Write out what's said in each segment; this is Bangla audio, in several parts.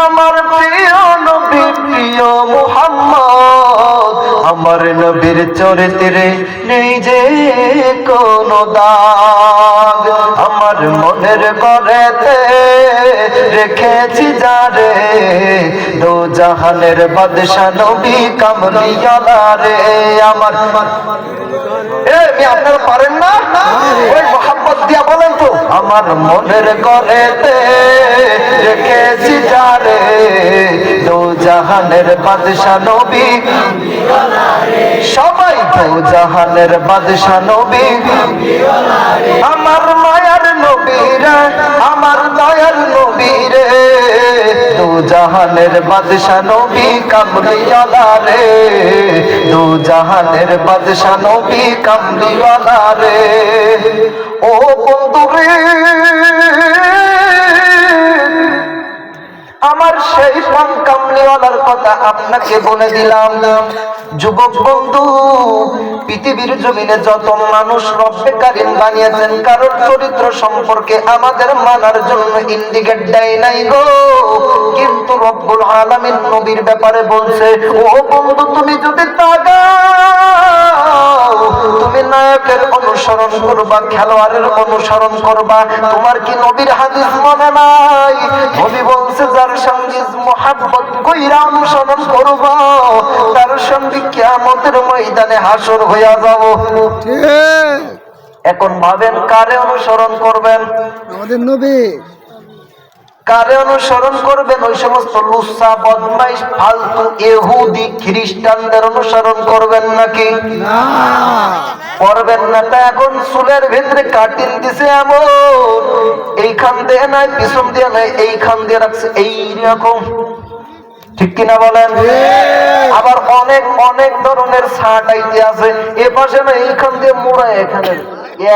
আমার প্রিয় নবী, প্রিয় মুহাম্মদ, আমার নবীর চরিত্রে নেই যে কোন দাগ। আমার মনের ঘরেতে রেখেছি যারে দো জাহানের বাদশা নবী কামলিয়ালা রে আমার এ আপনারা পারেন না ওই মোহাম্মদ দিয়া বলেন তো আমার মনের করেতে রেখেছি যারে দু জাহানের বাদশা নবী। সবাই দু জাহানের বাদশা নবী। আমার মায়ার নবীরে জাহানের বাদশা নবী কামলিওয়ালা রে। দু জাহানের বাদশা নবী কামলিওয়ালা রে। ও বন্ধু রে, আমার সেই পান কামলিওয়ালার কথা আপনাকে বলে দিলাম। যুবক বন্ধু, পৃথিবীর জমিনে যত মানুষ রব্বে বানিয়েছেন, কারোর চরিত্র সম্পর্কে আমাদের মানার জন্য ইন্ডিকেট দেয় নাই গো। কিন্তু রব্বুল আলামিন নবীর ব্যাপারে বলছে, ও বন্ধু, তুমি যদি তুমি নায়কের অনুসরণ করবা, খেলোয়াড়ের অনুসরণ করবা, তোমার কি নবীর হাদিস মনে নাই? নবী বলছে, যার সঙ্গে মোহাব্বত কইরা অনুসরণ করবা, তার সঙ্গে কিয়ামতের ময়দানে হাসর হইয়া যাব। এখন ভাবেন কারে অনুসরণ করবেন? আমাদের নবী। কারে অনুসরণ করবেন? ওই সমস্ত লুসা বদমাইশ ফালতু এহুদি খ্রিস্টানদের অনুসরণ করবেন নাকি? করবেন না। তা এখন চুলের ভিতরে কাটিন দিছে এমন। এইখান দিয়ে নাই পিছন দিয়ে নাই এইখান দিয়ে রাখছে এইরকম ঠিক কিনা বলেন? আবার অনেক অনেক ধরনের শার্ট আইতে আছে। এ পাশে না এইখান দিয়ে মোড়া এখানে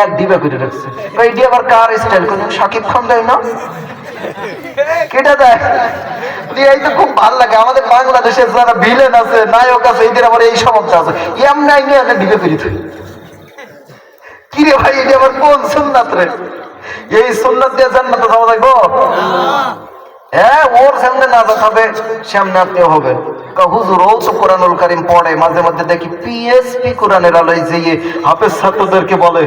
এক দিবে করে রাখছে। এইটি আবার কার স্টাইল কোন সাকিব খান দেয় না? কেটা দেয়। এই তো খুব ভালো লাগে। আমাদের বাংলাদেশের যারা ভিলেন আছে নায়ক আছে এদের আবার এই সমস্ত আছে। এমনি আইনি এনে দিবে করে থাকে কি রে ভাই এটা আবার কোন সুন্নাত রে? এই সুন্নাত দিয়ে জান্নাতে যাওয়া যাইব? হ্যাঁ ওর সামনে না দেখাবে সামনে আপনি হবেন। হুজুর, ও কোরআনুল কারিম পড়ে, মাঝে মধ্যে দেখি পিএসপি কোরআনের আলোয় যেয়ে হাফেজ ছাত্রদেরকে বলে,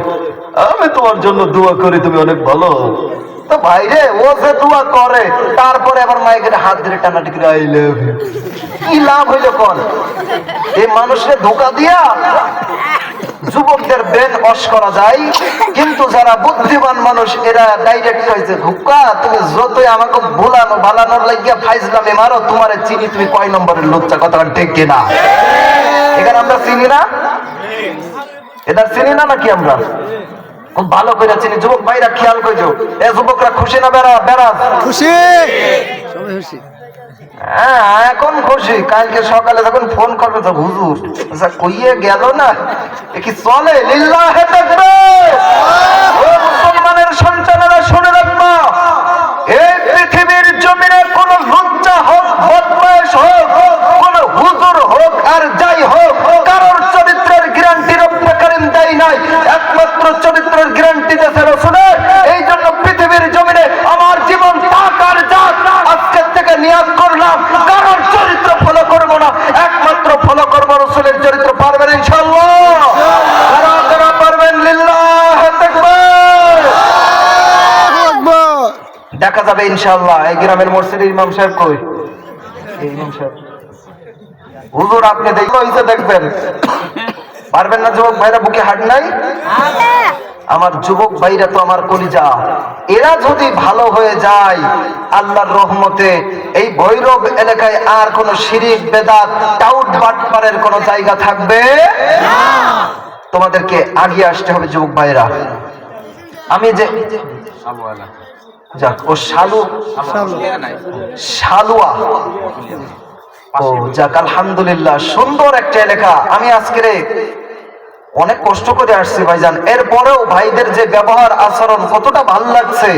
আমি তোমার জন্য দোয়া করি, তুমি অনেক ভালো। তো ভাই রে, ও যে দোয়া করে, তারপরে আবার মাইকের হাত ধরে টানাটাকি আই লাভ কি লাভ হইল কোন এই মানুষের ধোকা দিয়া যুবকদের ব্রেন অস করা যায়, কিন্তু যারা বুদ্ধিমান মানুষ, এরা ডাইরেক্ট হয়েছে হুক্কা তুমি যতই আমাকে ভুলানো, বালানোর লাগিয়া ফাইজলামে মারো তোমার চিনি, তুমি কয় নম্বরের লোকটা কথা ঠিক না? এখানে আমরা চিনি না? এটা চিনি না নাকি আমরা? খুব ভালো করে চিনি যুবক ভাইরা খেয়াল করছ এ যুবকরা খুশি না বেড়া বেড়া? খুশি? সবাই খুশি হ্যাঁ এখন খুশি। কালকে সকালে যখন ফোন করবে তো হুজুর আচ্ছা কইয়ে গেল না? কি চলে? লিল্লাহে তাকবীর ও মুসলমানের সন্তানেরা শুনে রাখবা এই পৃথিবীর জমিনে কোন লজ্জা হোক বদমাইশ হোক কোন হুজুর হোক আর যাই হোক কারোর চরিত্রের গ্যারান্টি রব্বে কারিম দেয় নাই একমাত্র চরিত্রের গ্যারান্টি দেশে রসুলের এই জন্য পৃথিবীর জমিনে আমার জীবন থাক আর যাক আজকের থেকে নিয়াজ করলাম কারোর চরিত্র ফলো করব না একমাত্র ফলো করব রসুলের চরিত্র পারবেন ইনশাল্লাহ যারা যারা পারবেন লিল্লাহ তাকবীর আকবর দেখা যাবে ইনশাআল্লাহ। এই গ্রামের মসজিদের ইমাম সাহেব কই? ইমাম সাহেব। হুজুর, আপনি দেখো ইসে দেখবেন। পারবেন না যুবক ভাইরা, বুকে হাট নাই? আমার যুবক ভাইরা তো আমার কলিজা। এরা যদি ভালো হয়ে যায়, আল্লাহর রহমতে এই ভৈরব এলাকায় আর কোন শিরিক, বেদাত, টাউট, বাটপারের কোন জায়গা থাকবে? তোমাদেরকে আগিয়ে আসতে হবে যুবক ভাইরা। আমি যে যাক ও শালু শালুয়া। ও যাক আলহামদুলিল্লাহ সুন্দর একটা এলাকা আমি আজকে অনেক কষ্ট করে আসছি ভাইজান। এরপরেও ভাইদের যে ব্যবহার আচরণ কতটা ভালো লাগছে।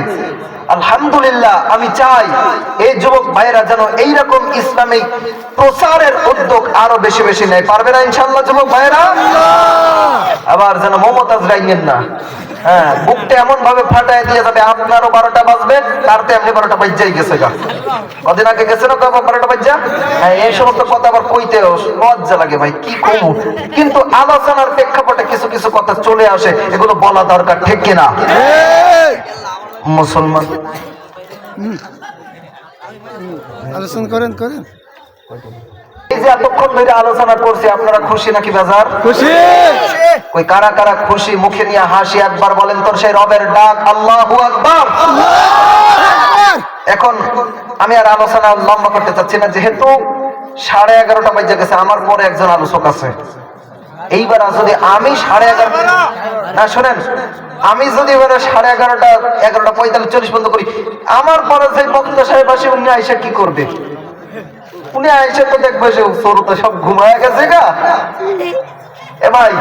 আলহামদুলিল্লাহ আমি চাই এই যুবক ভাইরা যেন এইরকম ইসলামিক প্রচারের উদ্যোগ আরও বেশি বেশি নেয়। পারবে না ইনশাল্লাহ যুবক ভাইরা আবার যেন মমতাজ রাইনেন না। হ্যাঁ বুকটা এমন ভাবে ফাটায় দিয়ে যাবে আপনারও বারোটা বাজবে তার তো এমনি বারোটা বাজ্যাই গেছে গা। কদিন আগে গেছে না তো বারোটা বাজ্যা হ্যাঁ এই সমস্ত কথা আবার কইতে লজ্জা লাগে ভাই কি কমু কিন্তু আলোচনার প্রেক্ষাপটে কিছু কিছু কথা চলে আসে এগুলো বলা দরকার ঠিক কিনা? মুসলমান। আলোচনা করেন করেন। এতক্ষণ ধরে আলোচনা করছি আপনারা খুশি নাকি বাজার? খুশি। ওই কারা কারা খুশি? মুখে নিয়ে হাসি একবার বলেন তোর সেই রবের ডাক আল্লাহু আকবার। এখন আমি আর আলোচনা লম্বা করতে চাচ্ছি না যেহেতু সাড়ে এগারোটা বাজে গেছে আমার পরে একজন আলোচক আছে। এইবার যদি আমি সাড়ে এগারোটা না শোনেন আমি যদি এবারে সাড়ে এগারোটা এগারোটা পঁয়তাল্লিশ চল্লিশ বন্ধ করি আমার পরে যে বক্তা সাহেব আসে উনি আইসা কি করবে? উনি আইসা তো দেখবে সে সরুতে সব ঘুমায় গেছে গা। এ ভাই,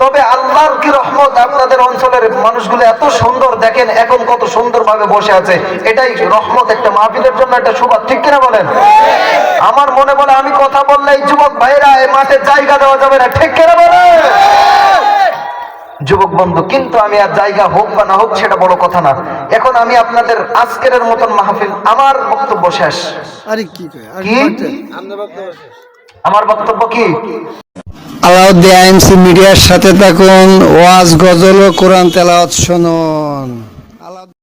তবে আল্লাহর কি রহমত আপনাদের অঞ্চলের মানুষগুলো এত সুন্দর দেখেন, এখন কত সুন্দর ভাবে বসে আছে। এটাই রহমত একটা মাহফিলের জন্য একটা সুবাদ, ঠিক কিনা বলেন? আমার মনে বলে আমি কথা বললে এই যুবক ভাইরা এই মাঠে জায়গা দেওয়া যাবে না, ঠিক কিনা বলেন? যুবক বন্ধু কিন্তু আমি আর জায়গা হোক বা না হোক সেটা বড় কথা না। এখন আমি আপনাদের আজকের মতন মাহফিল আমার বক্তব্য শেষ। আরে কি? আমার বক্তব্য কি? আলাউদ্দিন আইএমসি মিডিয়ার সাথে থাকুন ওয়াজ গজল ও কোরআন তেলাওয়াত শোনো